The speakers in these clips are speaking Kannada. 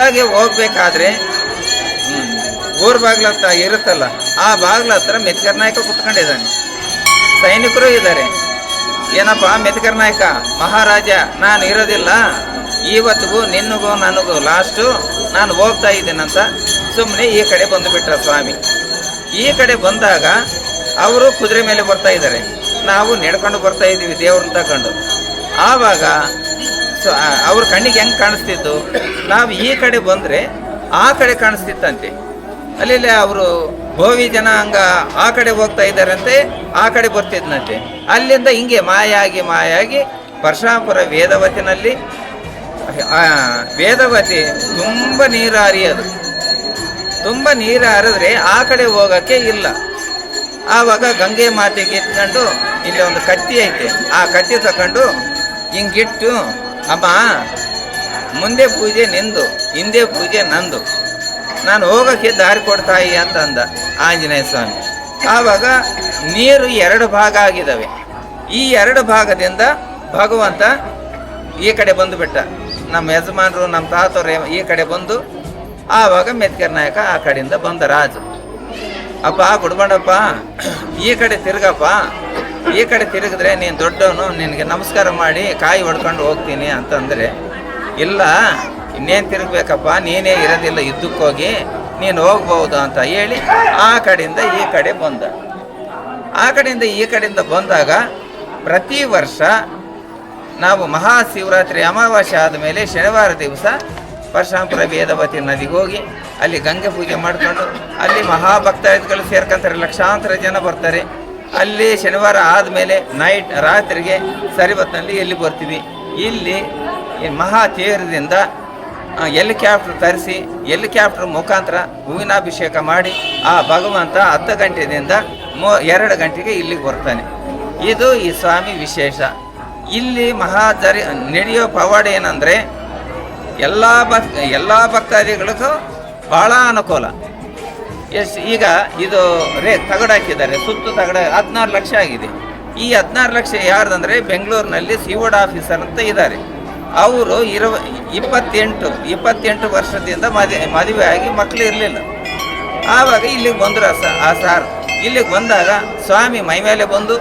ಹಾಗೆ ಹೋಗ್ಬೇಕಾದ್ರೆ ಊರ್ ಬಾಗ್ಲ ಹತ್ರ ಇರುತ್ತಲ್ಲ, ಆ ಬಾಗ್ಲ ಹತ್ರ ಮೆತ್ಕರ್ ನಾಯಕ ಕುತ್ಕೊಂಡಿದ್ದಾನೆ. ಸೈನಿಕರು ಇದ್ದಾರೆ. ಏನಪ್ಪ ಮೆತ್ಕರ್ ನಾಯಕ? ಮಹಾರಾಜ, ನಾನು ಇರೋದಿಲ್ಲ. ಇವತ್ತಿಗೂ ನಿನ್ನಗೂ ನನಗೂ ಲಾಸ್ಟು ನಾನು ಹೋಗ್ತಾ ಇದ್ದೀನಂತ ಸುಮ್ಮನೆ ಈ ಕಡೆ ಬಂದುಬಿಟ್ರ ಸ್ವಾಮಿ. ಈ ಕಡೆ ಬಂದಾಗ ಅವರು ಕುದುರೆ ಮೇಲೆ ಬರ್ತಾ ಇದ್ದಾರೆ. ನಾವು ನಡ್ಕೊಂಡು ಬರ್ತಾ ಇದ್ದೀವಿ ದೇವ್ರನ್ನ ತಗೊಂಡು. ಆವಾಗ ಸೊ ಅವ್ರ ಕಣ್ಣಿಗೆ ಹೆಂಗೆ ಕಾಣಿಸ್ತಿತ್ತು ನಾವು ಈ ಕಡೆ ಬಂದರೆ ಆ ಕಡೆ ಕಾಣಿಸ್ತಿತ್ತಂತೆ. ಅಲ್ಲಿ ಅವರು ಭೋವಿ ಜನ ಹಂಗ ಆ ಕಡೆ ಹೋಗ್ತಾ ಇದ್ದಾರಂತೆ, ಆ ಕಡೆ ಬರ್ತಿದ್ನಂತೆ. ಅಲ್ಲಿಂದ ಹಿಂಗೆ ಮಾಯಾಗಿ ಮಾಯಾಗಿ ಪರಶಾಪುರ ವೇದವತಿನಲ್ಲಿ ವೇದವತಿ ತುಂಬ ನೀರು ಹರಿಯೋದು ತುಂಬ ನೀರು ಹರಿದ್ರೆ ಆ ಕಡೆ ಹೋಗೋಕ್ಕೆ ಇಲ್ಲ. ಆವಾಗ ಗಂಗೆ ಮಾತೆಗೆ ಇಟ್ಕೊಂಡು, ಇಲ್ಲಿ ಒಂದು ಕತ್ತಿ ಐತೆ. ಆ ಕತ್ತಿ ತಗೊಂಡು ಹಿಂಗಿಟ್ಟು ಅಮ್ಮ ಮುಂದೆ ಪೂಜೆ ನಿಂದು, ಹಿಂದೆ ಪೂಜೆ ನಂದು. ನಾನು ಹೋಗೋಕ್ಕೆ ದಾರಿ ಕೊಡ್ತಾಯಿ ಅಂತ ಅಂದ ಆಂಜನೇಯ ಸ್ವಾಮಿ. ಆವಾಗ ನೀರು ಎರಡು ಭಾಗ ಆಗಿದ್ದಾವೆ ಈ ಎರಡು ಭಾಗದಿಂದ ಭಗವಂತ ಈ ಕಡೆ ಬಂದುಬಿಟ್ಟ ನಮ್ಮ ಯಜಮಾನರು, ನಮ್ಮ ತಾತರು ಈ ಕಡೆ ಬಂದು ಆವಾಗ ಮೆತ್ಕರ್ ನಾಯಕ ಆ ಕಡೆಯಿಂದ ಬಂದ ರಾಜು. ಅಪ್ಪ, ಗುಡ್ಬಂಡಪ್ಪ, ಈ ಕಡೆ ತಿರುಗಪ್ಪ. ಈ ಕಡೆ ತಿರುಗಿದ್ರೆ ನೀನು ದೊಡ್ಡವನು, ನಿನಗೆ ನಮಸ್ಕಾರ ಮಾಡಿ ಕಾಯಿ ಹೊಡ್ಕೊಂಡು ಹೋಗ್ತೀನಿ ಅಂತಂದರೆ, ಇಲ್ಲ, ಇನ್ನೇನು ತಿರುಗಬೇಕಪ್ಪ, ನೀನೇ ಇರೋದಿಲ್ಲ, ಇದ್ದಕ್ಕೋಗಿ ನೀನು ಹೋಗ್ಬೋದು ಅಂತ ಹೇಳಿ ಆ ಕಡೆಯಿಂದ ಈ ಕಡೆ ಬಂದ. ಆ ಕಡೆಯಿಂದ ಈ ಕಡೆಯಿಂದ ಬಂದಾಗ ಪ್ರತಿ ವರ್ಷ ನಾವು ಮಹಾಶಿವರಾತ್ರಿ ಅಮಾವಾಸ್ಯೆ ಆದಮೇಲೆ ಶನಿವಾರ ದಿವಸ ಪರಶಾಂಪುರ ವೇದವತಿ ನದಿಗೆ ಹೋಗಿ ಅಲ್ಲಿ ಗಂಗೆ ಪೂಜೆ ಮಾಡಿಕೊಂಡು ಅಲ್ಲಿ ಮಹಾಭಕ್ತಾದಿಗಳು ಸೇರ್ಕೊಂತಾರೆ, ಲಕ್ಷಾಂತರ ಜನ ಬರ್ತಾರೆ. ಅಲ್ಲಿ ಶನಿವಾರ ಆದಮೇಲೆ ನೈಟ್ ರಾತ್ರಿಗೆ ಸರಿಬತ್ನಲ್ಲಿ ಎಲ್ಲಿ ಬರ್ತೀವಿ? ಇಲ್ಲಿ ಮಹಾ ತೀರದಿಂದ ಹೆಲಿಕಾಪ್ಟರ್ ತರಿಸಿ ಹೆಲಿಕಾಪ್ಟರ್ ಮುಖಾಂತರ ಹೂವಿನಾಭಿಷೇಕ ಮಾಡಿ, ಆ ಭಗವಂತ ಹತ್ತು ಗಂಟೆಯಿಂದ ಮೂ, ಎರಡು ಗಂಟೆಗೆ ಇಲ್ಲಿಗೆ ಬರ್ತಾನೆ. ಇದು ಈ ಸ್ವಾಮಿ ವಿಶೇಷ. ಇಲ್ಲಿ ಮಹಾಜರಿ ನಡೆಯೋ ಪವಾಡ ಏನಂದರೆ, ಎಲ್ಲ ಭಕ್, ಎಲ್ಲ ಭಕ್ತಾದಿಗಳಿಗೂ ಭಾಳ ಅನುಕೂಲ. ಎಷ್ಟು ಈಗ ಇದು ರೇ ತಗಡು ಹಾಕಿದ್ದಾರೆ, ಸುತ್ತು ತಗಡ, ಹದಿನಾರು ಲಕ್ಷ ಆಗಿದೆ. ಈ ಹದಿನಾರು ಲಕ್ಷ ಯಾರ್ದಂದರೆ ಬೆಂಗಳೂರಿನಲ್ಲಿ ಸಿವೋಡ್ ಆಫೀಸರ್ ಅಂತ ಇದ್ದಾರೆ. ಅವರು ಇರುವ ಇಪ್ಪತ್ತೆಂಟು ಇಪ್ಪತ್ತೆಂಟು ವರ್ಷದಿಂದ ಮದುವೆ ಮದುವೆ ಆಗಿ ಮಕ್ಕಳು ಇರಲಿಲ್ಲ. ಆವಾಗ ಇಲ್ಲಿಗೆ ಬಂದರು ಸ- ಆ ಸಾರ್. ಇಲ್ಲಿಗೆ ಬಂದಾಗ ಸ್ವಾಮಿ ಮೈ ಮೇಲೆ ಬಂದು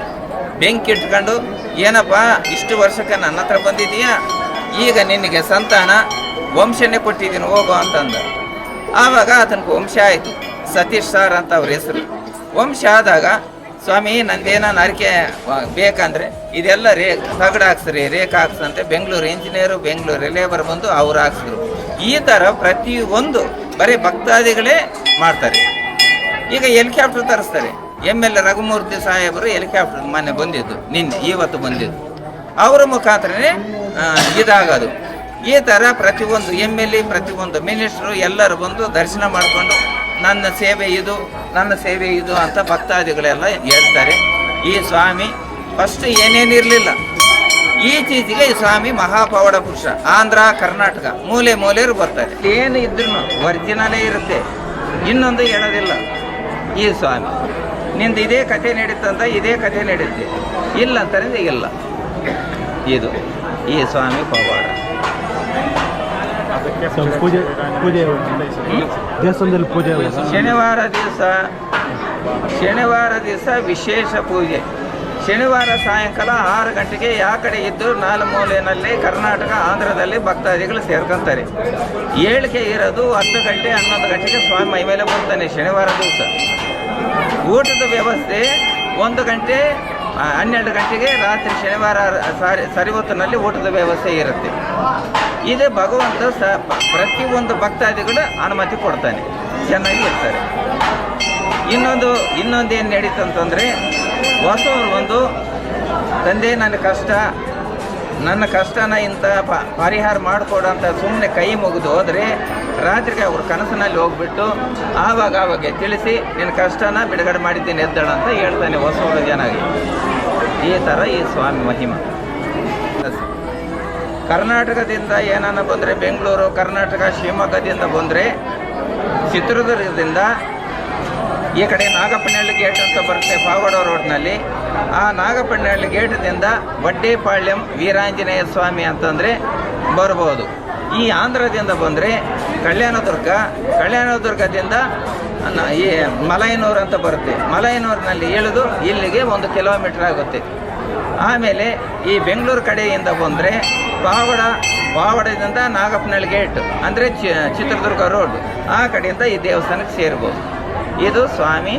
ಬೆಂಕಿ ಇಟ್ಕೊಂಡು, ಏನಪ್ಪ, ಇಷ್ಟು ವರ್ಷಕ್ಕೆ ನನ್ನ ಹತ್ರ ಬಂದಿದೀಯಾ ಈಗ ನಿನಗೆ ಸಂತಾನ, ವಂಶನೇ ಕೊಟ್ಟಿದ್ದೀನಿ, ಹೋಗೋ ಅಂತಂದ. ಆವಾಗ ಆತನಿಗೆ ವಂಶ ಆಯಿತು. ಸತೀಶ್ ಸಾರ್ ಅಂತ ಅವ್ರ ಹೆಸರು. ವಂಶ ಆದಾಗ ಸ್ವಾಮಿ ನಂದೇನ ಅರಿಕೆ ಬೇಕಂದ್ರೆ ಇದೆಲ್ಲ ರೇ ತಗಡ ಹಾಕ್ಸ್ರಿ, ರೇಖ ಹಾಕ್ಸಂತೆ ಬೆಂಗಳೂರು ಇಂಜಿನಿಯರು ಬೆಂಗಳೂರು ಲೇಬರ್ ಬಂದು ಅವ್ರು ಹಾಕ್ಸಿದ್ರು. ಈ ಥರ ಪ್ರತಿಯೊಂದು ಬರೀ ಭಕ್ತಾದಿಗಳೇ ಮಾಡ್ತಾರೆ. ಈಗ ಹೆಲಿಕಾಪ್ಟರ್ ತರಿಸ್ತಾರೆ. ಎಂ ಎಲ್ ಎ ರಘುಮೂರ್ತಿ ಸಾಹೇಬರು ಹೆಲಿಕಾಪ್ಟರ್ ಮೊನ್ನೆ ಬಂದಿದ್ದು, ನಿನ್ನೆ, ಇವತ್ತು ಬಂದಿದ್ದು. ಅವರ ಮುಖಾಂತರನೇ ಇದಾಗೋದು. ಈ ಥರ ಪ್ರತಿಯೊಂದು ಎಂ ಎಲ್ ಎ ಪ್ರತಿಯೊಂದು ಮಿನಿಸ್ಟ್ರು ಎಲ್ಲರೂ ಬಂದು ದರ್ಶನ ಮಾಡಿಕೊಂಡು ನನ್ನ ಸೇವೆ ಇದು, ನನ್ನ ಸೇವೆ ಇದು ಅಂತ ಭಕ್ತಾದಿಗಳೆಲ್ಲ ಹೇಳ್ತಾರೆ. ಈ ಸ್ವಾಮಿ ಫಸ್ಟ್ ಏನೇನಿರಲಿಲ್ಲ. ಈಚೀಚೆಗೆ ಈ ಸ್ವಾಮಿ ಮಹಾಪವಾಡ ಪುರುಷ, ಆಂಧ್ರ, ಕರ್ನಾಟಕ, ಮೂಲೆ ಮೂಲೆಯರು ಬರ್ತಾರೆ. ಏನು ಇದ್ರೂ ಒರಿಜಿನಲೇ ಇರುತ್ತೆ. ಇನ್ನೊಂದು ಹೇಳೋದಿಲ್ಲ. ಈ ಸ್ವಾಮಿ, ನಿಂದು ಇದೇ ಕಥೆ ನಡೀತಂತ ಇದೇ ಕಥೆ ನಡೀತೆ. ಇಲ್ಲ ಅಂತಾರೆ ಇಲ್ಲ. ಇದು ಈ ಸ್ವಾಮಿ ಪವಾಡ ಸೊ ಪೂಜೆ ಪೂಜೆ ಪೂಜೆ ಶನಿವಾರ ದಿವಸ ಶನಿವಾರ ದಿವಸ ವಿಶೇಷ ಪೂಜೆ. ಶನಿವಾರ ಸಾಯಂಕಾಲ ಆರು ಗಂಟೆಗೆ ಯಾವ ಕಡೆ ಇದ್ದು ನಾಲ್ಕು ಮೂಲೆಯಲ್ಲಿ ಕರ್ನಾಟಕ, ಆಂಧ್ರದಲ್ಲಿ ಭಕ್ತಾದಿಗಳು ಸೇರ್ಕೊಂತಾರೆ. ಏಳಿಗೆ ಇರೋದು ಹತ್ತು ಗಂಟೆ, ಹನ್ನೊಂದು ಗಂಟೆಗೆ ಸ್ವಾಮಿ ಮೈ ಮೇಲೆ ಬರ್ತಾನೆ ಶನಿವಾರ ದಿವಸ. ಊಟದ ವ್ಯವಸ್ಥೆ ಒಂದು ಗಂಟೆ ಹನ್ನೆರಡು ಗಂಟೆಗೆ ರಾತ್ರಿ ಶನಿವಾರ ಸಾರಿ ಹೊತ್ತಿನಲ್ಲಿ ಊಟದ ವ್ಯವಸ್ಥೆ ಇರುತ್ತೆ. ಇದು ಭಗವಂತ ಸ ಪ್ರತಿಯೊಂದು ಭಕ್ತಾದಿಗಳು ಅನುಮತಿ ಕೊಡ್ತಾನೆ. ಚೆನ್ನಾಗಿ ಇರ್ತಾರೆ. ಇನ್ನೊಂದು ಇನ್ನೊಂದು ಏನು ನಡೀತು ಅಂತಂದರೆ, ಹೊಸವರು ಒಂದು, ತಂದೆ, ನನ್ನ ಕಷ್ಟ, ನನ್ನ ಕಷ್ಟನ ಇಂಥ ಪ, ಪರಿಹಾರ ಮಾಡಿಕೊಡೋಂಥ ಸುಮ್ಮನೆ ಕೈ ಮುಗಿದು ಹೋದರೆ, ರಾತ್ರಿಗೆ ಅವ್ರ ಕನಸಿನಲ್ಲಿ ಹೋಗ್ಬಿಟ್ಟು ಆವಾಗ ಆವಾಗ ತಿಳಿಸಿ, ನಿನ್ನ ಕಷ್ಟನ ಬಿಡುಗಡೆ ಮಾಡಿದ್ದೀನಿ, ಎದ್ದಾಳ ಅಂತ ಹೇಳ್ತಾನೆ ಹೊಸವರು ಜನಾಗಿ ಈ ಥರ ಈ ಸ್ವಾಮಿ ಮಹಿಮಾ. ಕರ್ನಾಟಕದಿಂದ ಏನನ್ನ ಬಂದರೆ ಬೆಂಗಳೂರು, ಕರ್ನಾಟಕ, ಶಿವಮೊಗ್ಗದಿಂದ ಬಂದರೆ ಚಿತ್ರದುರ್ಗದಿಂದ ಈ ಕಡೆ ನಾಗಪ್ಪನಹಳ್ಳಿ ಗೇಟ್ ಅಂತ ಬರುತ್ತೆ ಪಾವಡ ರೋಡ್ನಲ್ಲಿ. ಆ ನಾಗಪ್ಪನಹಳ್ಳಿ ಗೇಟದಿಂದ ಬಡ್ಡೇಪಾಳ್ಯಂ ವೀರಾಂಜನೇಯ ಸ್ವಾಮಿ ಅಂತಂದರೆ ಬರ್ಬೋದು. ಈ ಆಂಧ್ರದಿಂದ ಬಂದರೆ ಕಲ್ಯಾಣದುರ್ಗ, ಕಲ್ಯಾಣದುರ್ಗದಿಂದ ಈ ಮಲಯನೂರು ಅಂತ ಬರುತ್ತೆ. ಮಲಯನೂರಿನಲ್ಲಿ ಇಳಿದು ಇಲ್ಲಿಗೆ ಒಂದು ಕಿಲೋಮೀಟ್ರ್ ಆಗುತ್ತೆ. ಆಮೇಲೆ ಈ ಬೆಂಗಳೂರು ಕಡೆಯಿಂದ ಬಂದರೆ ಪಾವಡ, ಪಾವಡದಿಂದ ನಾಗಪ್ಪನಹಳ್ಳಿ ಗೇಟ್ ಅಂದರೆ ಚಿತ್ರದುರ್ಗ ರೋಡ್ ಆ ಕಡೆಯಿಂದ ಈ ದೇವಸ್ಥಾನಕ್ಕೆ ಸೇರ್ಬೋದು. ಇದು ಸ್ವಾಮಿ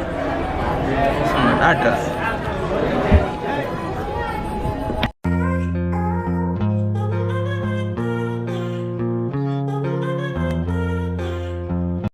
ಅಡ್ರೆಸ್